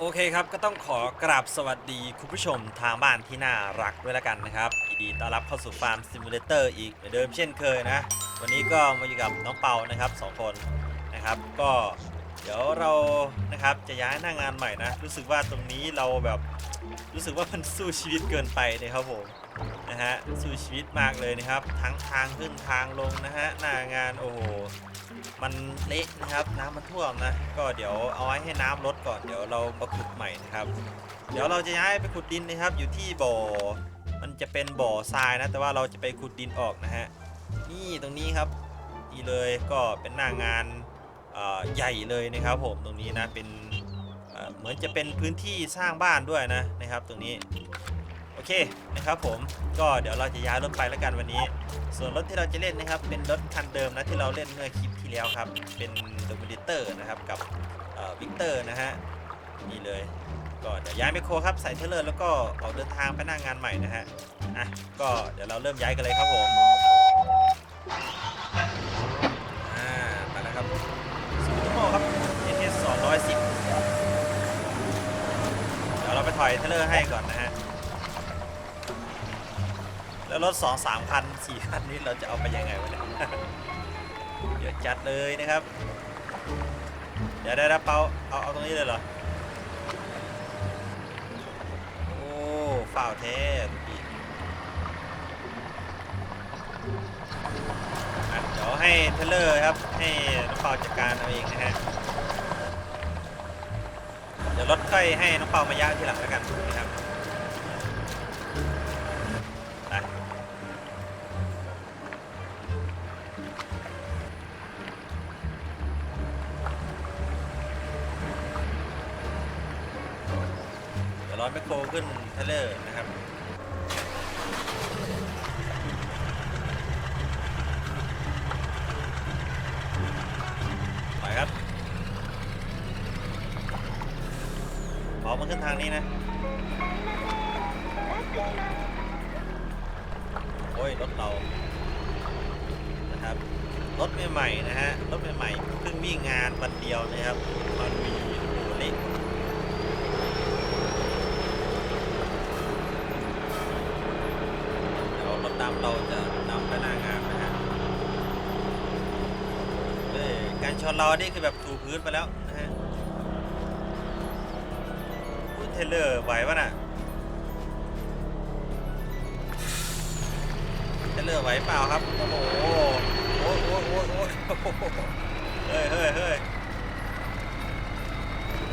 โอเคครับก็ต้องขอกราบสวัสดีคุณผู้ชมทางบ้านที่น่ารักด้วยละกันนะครับยินดีต้อนรับเข้าสู่ฟาร์มซิมูเลเตอร์อีกเหมือนเดิมเช่นเคยนะ วันนี้ก็มาอยู่กับน้องเปานะครับสองคนนะครับ ก็เดี๋ยวเรานะครับจะย้ายหน้างานใหม่นะ รู้สึกว่าตรงนี้เราแบบรู้สึกว่ามันสู้ชีวิตเกินไปนะครับผม นะฮะสู้ชีวิตมากเลยนะครับ ทั้งทางขึ้นทางลงนะฮะหน้างานโอ้โหมันเละนะครับน้ำมันท่วมนะก็เดี๋ยวเอาไว้ให้น้ำลดก่อนเดี๋ยวเรามาขุดใหม่นะครับ เดี๋ยวเราจะย้ายไปขุดดินนะครับ อยู่ที่บ่อ มันจะเป็นบ่อทรายนะ แต่ว่าเราจะไปขุดดินออกนะฮะนี่ตรงนี้ครับนี่เลยก็เป็นหน้างานใหญ่เลยนะครับ ผมตรงนี้นะเป็นเหมือนจะเป็นพื้นที่สร้างบ้านด้วยนะนะครับ ตรงนี้ เคนะครับผมก็เดี๋ยวเราจะย้ายรถไปแล้วกันวันนี้ ส่วนรถที่เราจะเล่นนะครับ เป็นรถคันเดิมนะที่เราเล่นเมื่อคลิปที่แล้วครับ เป็นโดมิเตอร์นะครับกับวิกเตอร์นะฮะนี่เลยก็เดี๋ยวย้ายไมโครครับใส่เทเลอร์แล้วก็ออกเดินทางไปหน้างงานใหม่นะฮะอะก็เดี๋ยวเราเริ่มย้ายกันเลยครับผมอ่ามาแล้วครับซูเปอร์โมครับ NS 210เดี๋ยวเราไปถอยเทเลอร์ให้ก่อนนะฮะ แล้วรถสองสามคันสี่คันนี้เราจะเอาไปยังไงวะเนี่ยเดี๋ยวจัดเลยนะครับ เดี๋ยวได้รับเปาเอาเอาตรงนี้เลยเหรอ โอ้ฝ่าวเทสเดี๋ยวให้เทเลอร์ครับ ให้น้องเปาจัดการเอาเองนะฮะ เดี๋ยวรถค่อยให้น้องเปามาย่างทีหลังแล้วกันนะครับ เดี๋ยวร้อแมคโครขึ้นเทเลอร์นะครับไปครับขอมาขึ้นทางนี้นะ โอ้ย รถเรานะครับ รถใหม่ๆนะฮะ รถใหม่ๆเพิ่งวิ่งงานวันเดียวนะครับ การชนเรานี่คือแบบถูพื้นไปแล้วนะฮะเทเลอร์ไหวปะน่ะเทเลอร์ไหวเปล่าครับ โอ้โหโอ้โหโอ้โหโอ้โหเฮ้ยเฮ้ยเฮ้ย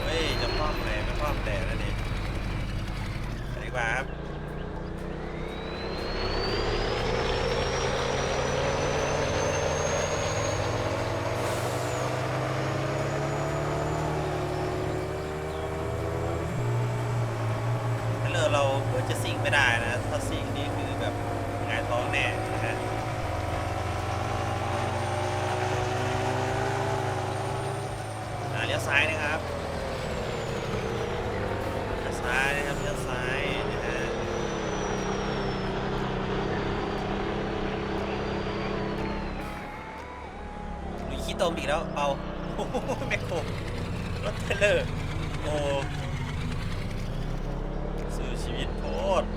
เฮ้ยจะคว่ำไหนไม่คว่ำแต่นะนี่ไปดีกว่าครับ ถ้าเลอเราเหมือน จะซิ่งไม่ได้นะถ้าซิ่งนี่คือแบบหงายท้องแน่นะฮะอ่าเลี้ยวซ้ายนะครับเลี้ยวซ้ายนะครับเลี้ยวซ้ายนะฮะลุยขี้ตมอีกแล้วเปาโอ้โหแมคโครรถเทเลอร์โอ้ สู้ชีวิ ตโคตร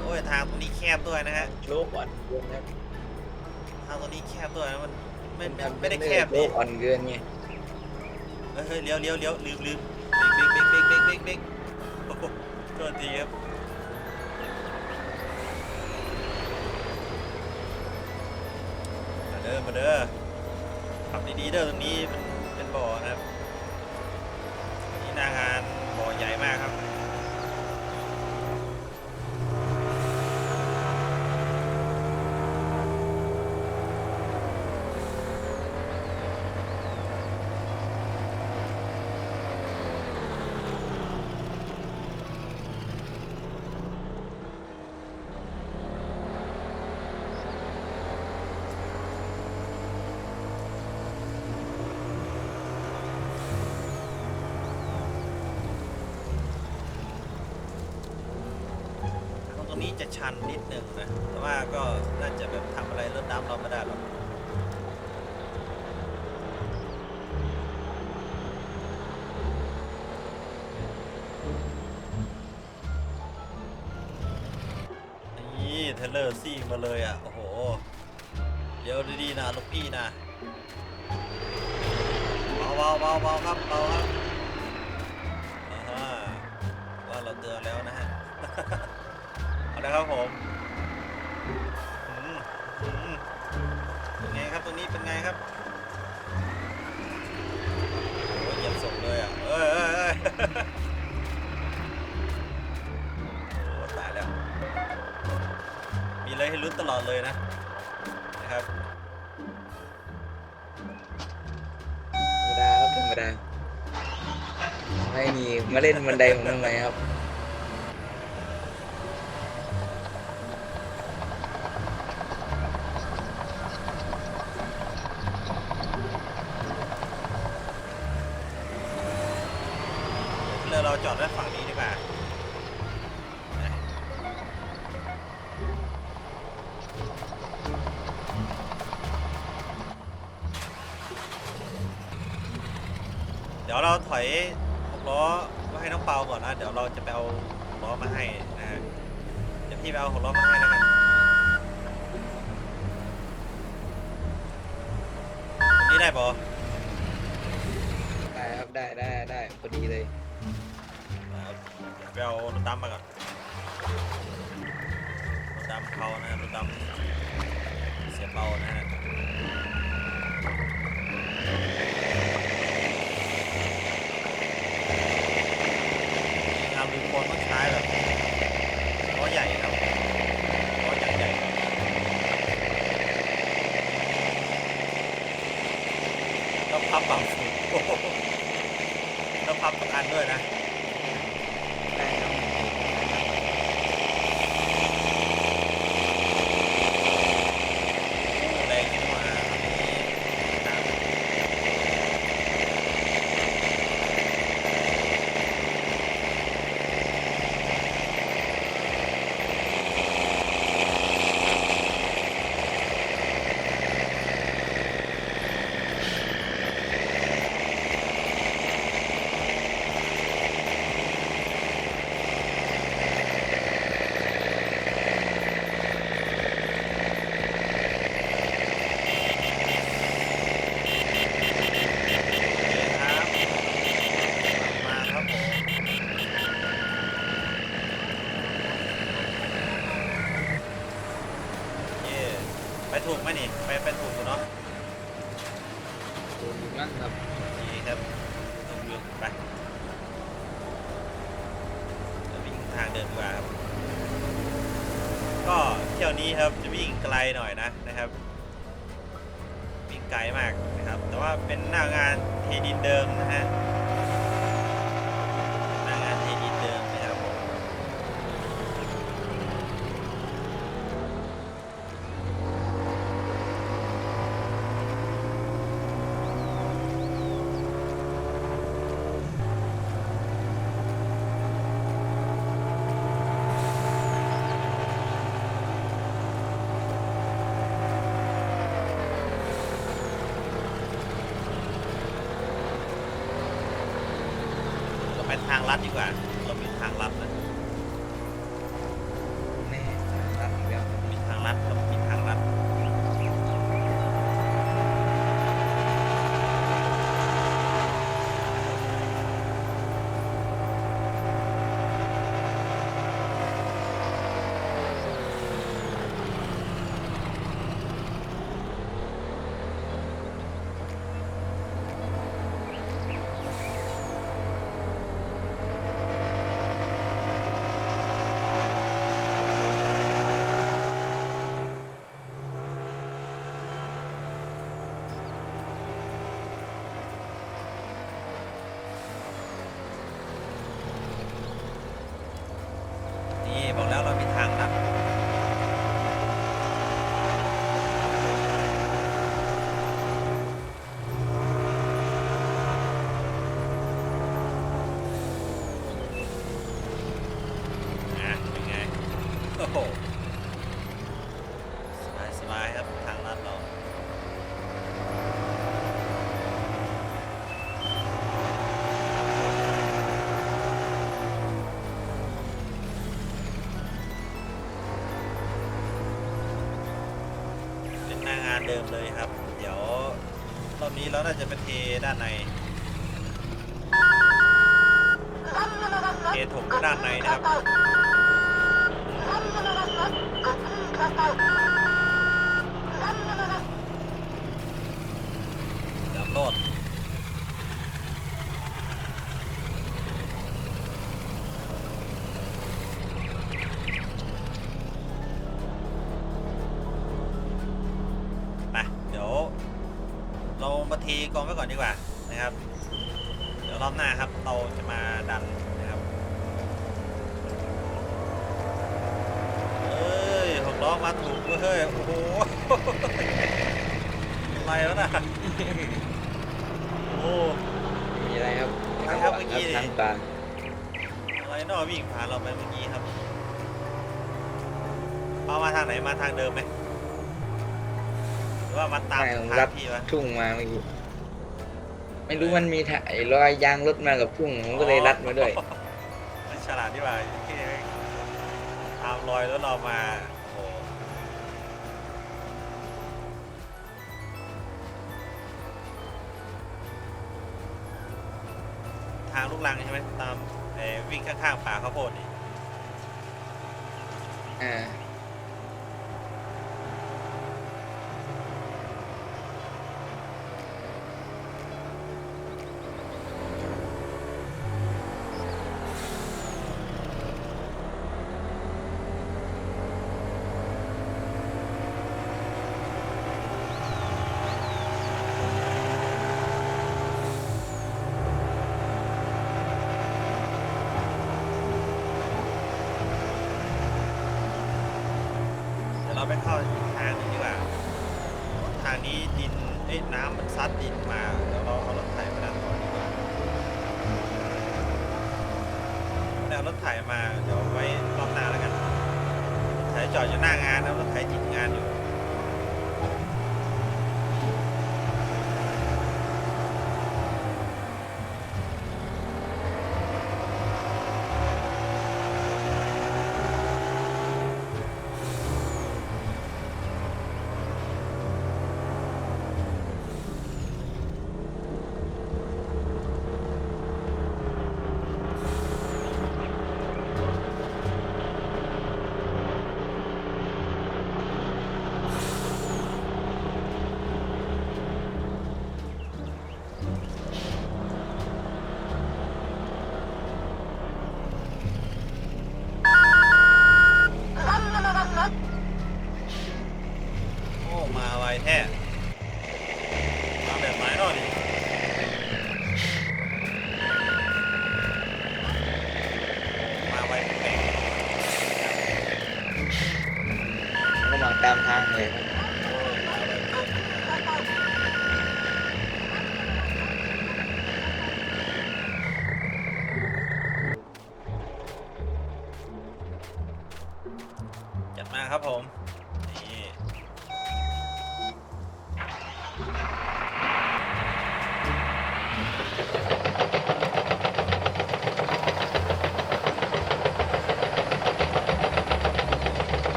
โอ้ยทางตรงนี้แคบด้วยนะฮะโลกอ่อนเกินครับทางตรงนี้แคบด้วยนะมันไม่ไม่ไม่ได้แคบโลดิกอ่อนเกินไงเฮ้ยเฮ้ยเลี้ยวเลี้ยวเลี้ยวลืมลืมเบรกเบรกเบรกเบรกเบรกเบรกโอ้โหโทษทีครับมาเด้อมาเด้อขับดีๆเด้อตรงนี้มันเป็นบ่อนะครับนี่หนางานบ่อให ญ่มากครับ จะชันนิดหนึ่งนะ แต่ว่าก็น่าจะแบบทำอะไรรดน้ำเราไม่ได้หรอกนี่เทเลอร์ซี่มาเลยอะ โอ้โห เดี๋ยวดีๆนะลูกพี่นะเบาๆเบาๆครับเบาครับอ่าว่าเราเตือนแล้วนะฮะ เอาละครับผมเป็นไงครับตรงนี้เป็นไงครับโอ้ยเหยียบส่งเลยอะเอ้ยเอ้ยเอ้ยโอ้ตายแล้ว มีอะไรให้ลุ้นตลอดเลยนะนะครับธรรมดาครับธรรมดาไม่มีมาเล่นบันไดผมทำไมครับ รือเราจอดไว้ฝั่งนี้ดีกว่าเดี๋ยวเราถอยหกล้อไว้ให้น้องเปาก่อนนะ เดี๋ยวเราจะไปเอาหกล้อมาให้นะฮะเดี๋ยวพี่ไปเอาหกล้อมาให้ เขานะรถดำเสียเปานะฮะทำดูคนต้องใช้แบบล้อใหญ่ครับล้อใหญ่ใหญ่ต้องพับปล่าสุดโอ้โหต้องพับทุกอันด้วยนะ ได้ครับ แรงขึ้นมาครับโอเคครับมาครับผมเย่ไป ถูกไหมนี่ ไปไปถูกอยู่เนาะโดนอยู่นั่นครับดีครับถูกอยู่ไปเดี๋ยววิ่งทางเดินดีกว่าครับก็เที่ยวนี้ครับจะวิ่งไกลหน่อยนะนะครับ วิ่งไกลมากนะครับ แต่ว่าเป็นหน้างานเทดินเดิมนะฮะ เดิมเลยครับ เดี๋ยวรอบนี้เราน่าจะไปเทด้านในเทถมด้านในนะครับ เรามาเทกองไว้ก่อนดีกว่านะครับ เดี๋ยวรอบหน้าครับเราจะมาดันนะครับเอ้ยหกล้อมาถูกเว้ยเฮ้ยโอ้โหอะไรวะน่ะโอ้ มีอะไรครับครับเมื่อกี้ทางตาอะไรเนอวิ่งผ่านเราไปเมื่อกี้ครับเอามาทางไหนมาทางเดิมไหมหรือว่ามาตามไม่ผมทารังบพี่วะ ทุ่งมาเมื่อกี้ ไม่รู้มันมีถ่ายรอยยางรถมากับทุ่งผมก็เลยรัดมาด้วยมันฉลาดดีกว่าโอเคตามรอยแล้วเรามาโอ้โหทางลูกลังใช่ไหมตามเอ่อวิ่งข้างๆป่าข้าวโพดนี่ อ่า ไปเข้าอีกทางหนึงดีกว่าทางนี้ดินเอ้ยน้ำมันซัดดินมาเดี๋ยวเราเอารถไถมาดันก่อนดีกว่าแล้วรถไถมาเดี๋ยวไว้รอบหน้าแล้วกันรถไถจอดอยู่หน้างานแล้วรถไถติดงานอยู่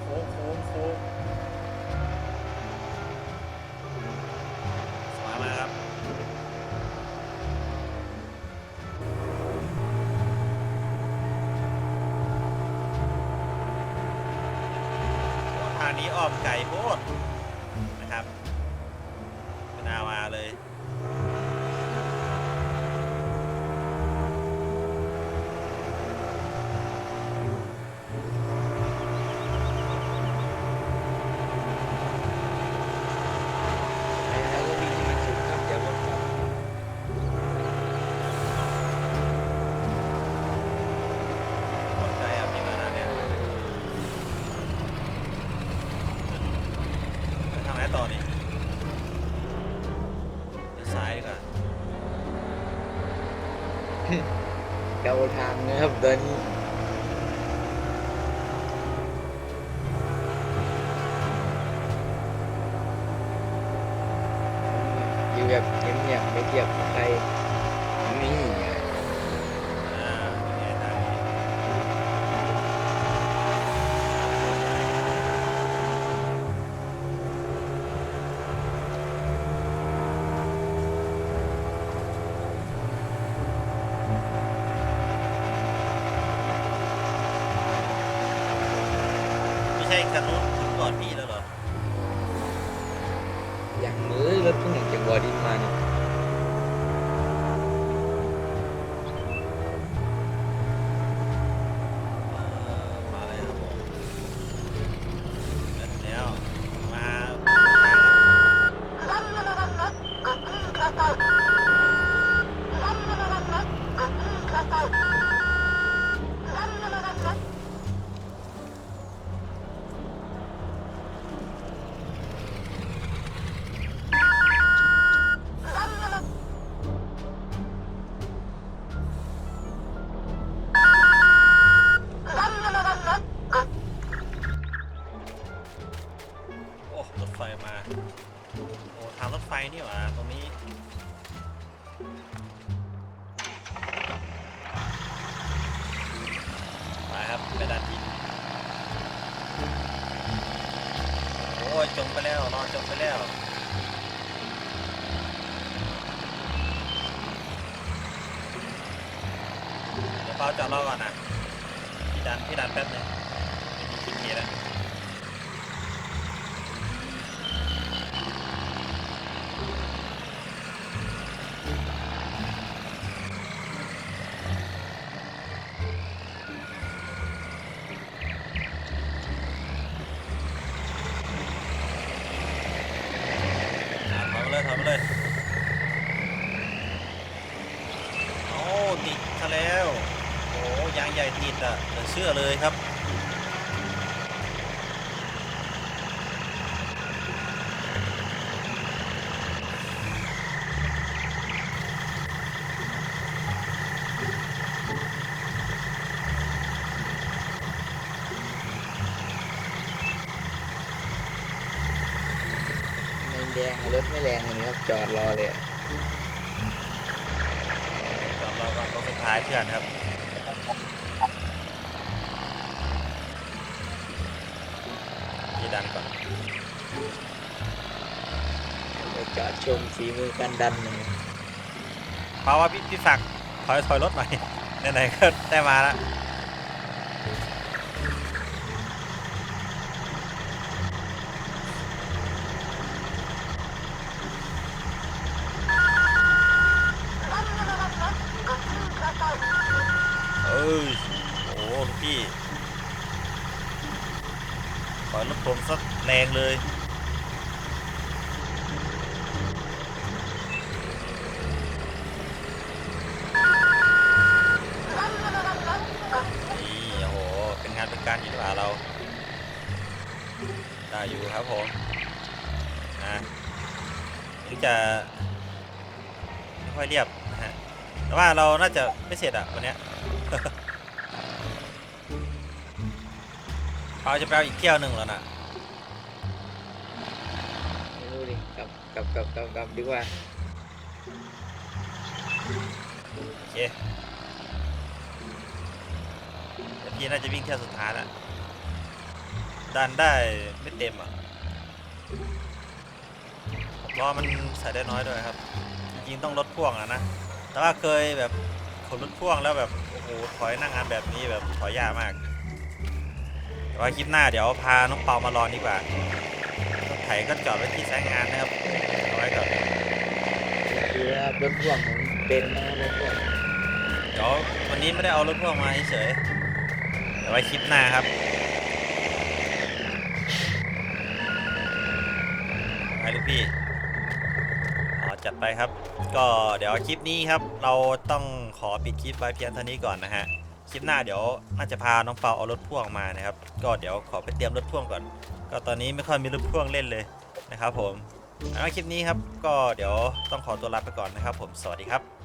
โค้งโค้งโค้งสวยมากครับโอ้ทางนี้อ้อมไก่โพา เขาจอดรอก่อนนะพี่ดันพี่ดันแป๊บนึงไม่มีคิดเกียร์แล้ว ถไม่แรงเลยครับจอดรอเลยอะจอดรอก่อนรถสุดท้ายเพื่อนครับพี่ดันก่อนไปจอดชมฝีมือการดันหน่อยเพราะว่าพี่พี่ฝักถอยถอยรถหน่อยไหนๆก็ได้มาแล้ว อ้ยโอ้ลูกพี่ถอยรถผมสักแรงเลยนี่โอ้โหเป็นงานเป็นการอยิ่หว่าเรา ได้อยู่ครับผมนะถึงจะไม่ค่อยเรียบนะฮะแต่ว่าเราน่าจะไม่เสร็จอะวันเนี้ย เราจะไปเอาอีกเที่ยวหนึ่งแล้วนะไม่รู้ดิกลับกลับกลับกลับกลับดีกว่าโอเคเดี๋ยวพี่น่าจะวิ่งเที่ยวสุดท้ายแล้วดันได้ไม่เต็มอะล้อมันใส่ได้น้อยด้วยครับ จริงๆต้องรถพ่วงอะนะ แต่ว่าเคยแบบขนรถพ่วงแล้วแบบ โอ้โหถอยนั่งงานแบบนี้แบบถอยยากมากแต่ว่าคลิปหน้าเดี๋ยวพาน้องเปามารอดีกว่ารถไถก็จอดไว้ที่ใช้งานนะครับเอาไว้ก่อนคือครับรถพ่วงผมเป็นนะครับรถพ่วงเดี๋ยววันนี้ไม่ได้เอารถพ่วงมาเฉยเดี๋ยวไว้คลิปหน้าครับไปลูกพี่ จัดไปครับ ก็เดี๋ยวคลิปนี้ครับ เราต้องขอปิดคลิปไว้เพียงเท่านี้ก่อนนะฮะคลิปหน้าเดี๋ยวน่าจะพาน้องเปาเอารถพ่วงมานะครับ ก็เดี๋ยวขอไปเตรียมรถพ่วงก่อน ก็ตอนนี้ไม่ค่อยมีรถพ่วงเล่นเลยนะครับ ผมแล้วคลิปนี้ครับ ก็เดี๋ยวต้องขอตัวลาไปก่อนนะครับ ผมสวัสดีครับ